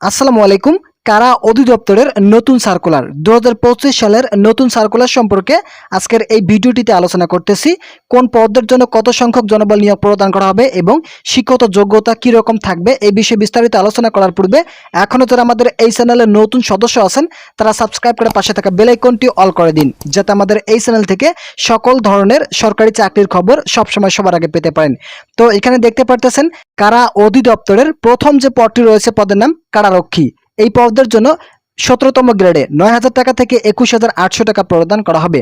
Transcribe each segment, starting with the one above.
আসসালামু আলাইকুম। কারা অধিদপ্তরের নতুন সার্কুলার? দু হাজার পঁচিশ সালের নতুন সার্কুলার সম্পর্কে আজকের এই ভিডিওটিতে আলোচনা করতেছি। কোন পদের জন্য কত সংখ্যক জনবল নিয়োগ প্রদান করা হবে এবং শিক্ষত যোগ্যতা কী রকম থাকবে, এই বিষয়ে বিস্তারিত আলোচনা করার পূর্বে এখনও যারা আমাদের এই চ্যানেলের নতুন সদস্য আছেন, তারা সাবস্ক্রাইব করে পাশে থাকা বেল আইকনটি অল করে দিন, যাতে আমাদের এই চ্যানেল থেকে সকল ধরনের সরকারি চাকরির খবর সবসময় সবার আগে পেতে পারেন। তো এখানে দেখতে পারতেছেন কারা অধিদপ্তরের প্রথম যে পদটি রয়েছে, পদের নাম কারারক্ষী। এই পদের জন্য সতেরোতম গ্রেডে নয় হাজার টাকা থেকে একুশ হাজার আটশো টাকা প্রদান করা হবে।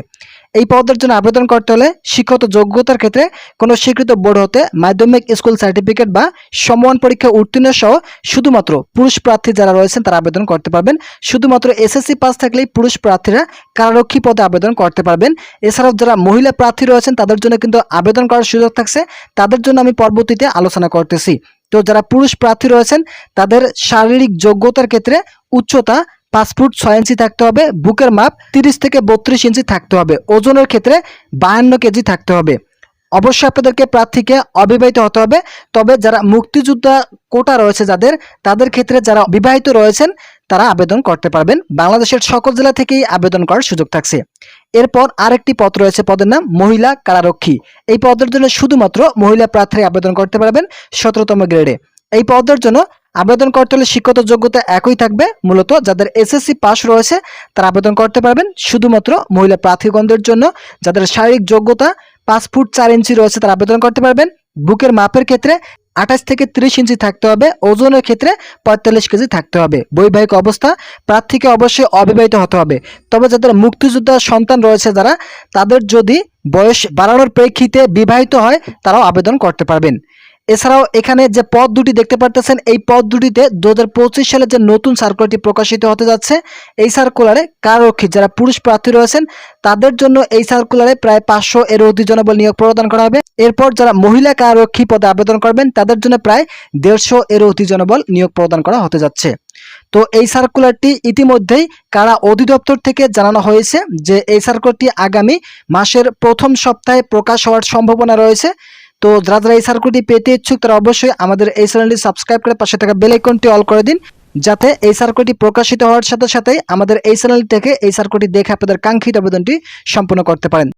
এই পদের জন্য আবেদন করতে হলে শিক্ষত যোগ্যতার ক্ষেত্রে কোনো স্বীকৃত বোর্ড হতে মাধ্যমিক স্কুল সার্টিফিকেট বা সমমান পরীক্ষা উত্তীর্ণ সহ শুধুমাত্র পুরুষ প্রার্থী যারা রয়েছেন তারা আবেদন করতে পারবেন। শুধুমাত্র এসএসসি পাস থাকলেই পুরুষ প্রার্থীরা কারারক্ষী পদে আবেদন করতে পারবেন। এছাড়াও যারা মহিলা প্রার্থী রয়েছেন তাদের জন্য কিন্তু আবেদন করার সুযোগ থাকছে। তাদের জন্য আমি পরবর্তীতে আলোচনা করতেছি। তো যারা পুরুষ প্রার্থী রয়েছেন তাদের শারীরিক যোগ্যতার ক্ষেত্রে উচ্চতা পাঁচ ফুট ছয় ইঞ্চি থাকতে হবে, বুকের মাপ তিরিশ থেকে বত্রিশ ইঞ্চি থাকতে হবে, ওজনের ক্ষেত্রে বায়ান্ন কেজি থাকতে হবে। অবশ্যই আপনাদেরকে প্রার্থীকে অবিবাহিত হতে হবে, তবে যারা মুক্তিযোদ্ধা কোটা রয়েছে যাদের, তাদের ক্ষেত্রে যারা বিবাহিত রয়েছেন, তারা আবেদন করতে পারবেন। বাংলাদেশের সকল জেলা থেকেই আবেদন করার সুযোগ থাকছে। এরপর আরেকটি পদ রয়েছে, পদের নাম মহিলা কারারক্ষী। এই পদের জন্য শুধুমাত্র মহিলা প্রার্থী আবেদন করতে পারবেন সতেরোতম গ্রেডে। এই পদের জন্য আবেদন করতে হলে শিক্ষত যোগ্যতা একই থাকবে। মূলত যাদের এসএসসি পাস রয়েছে, তারা আবেদন করতে পারবেন। শুধুমাত্র মহিলা প্রার্থীগণদের জন্য যাদের শারীরিক যোগ্যতা পাঁচ ফুট চার ইঞ্চি রয়েছে, তারা আবেদন করতে পারবেন। বুকের মাপের ক্ষেত্রে আঠাশ থেকে ত্রিশ ইঞ্চি থাকতে হবে। ওজনের ক্ষেত্রে পঁয়তাল্লিশ কেজি থাকতে হবে। বৈবাহিক অবস্থা, প্রার্থীকে অবশ্যই অবিবাহিত হতে হবে। তবে যাদের মুক্তিযোদ্ধা সন্তান রয়েছে যারা, তাদের যদি বয়স বাড়ানোর প্রেক্ষিতে বিবাহিত হয়, তারাও আবেদন করতে পারবেন। এছাড়াও এখানে যে পদ দুটি দেখতে পারতেছেন, এই পদ দুটিতে দুহাজার পঁচিশ সালে যে নতুন সার্কুলারটি প্রকাশিত হতে যাচ্ছে, এই সার্কুলারে কাররক্ষী যারা পুরুষ প্রার্থী রয়েছেন, তাদের জন্য এই সার্কুলারে প্রায় পাঁচশো এর অধিক জনবল নিয়োগ প্রদান করা হবে। এরপর যারা মহিলা কাররক্ষী পদে আবেদন করবেন, তাদের জন্য প্রায় দেড়শো এর অধিক জনবল নিয়োগ প্রদান করা হতে যাচ্ছে। তো এই সার্কুলারটি ইতিমধ্যেই কারা অধিদপ্তর থেকে জানানো হয়েছে যে এই সার্কুলারটি আগামী মাসের প্রথম সপ্তাহে প্রকাশ হওয়ার সম্ভাবনা রয়েছে তো যারা যারা এই সার্কুলটি পেতে ইচ্ছুক, তারা অবশ্যই আমাদের এই চ্যানেলটি সাবস্ক্রাইব করে পাশে থাকা বেল আইকনটি অল করে দিন, যাতে এই সার্কুলটি প্রকাশিত হওয়ার সাথে সাথেই আমাদের এই চ্যানেল থেকে এই সার্কুলটি দেখে আপনাদের কাঙ্ক্ষিত আবেদনটি সম্পূর্ণ করতে পারেন।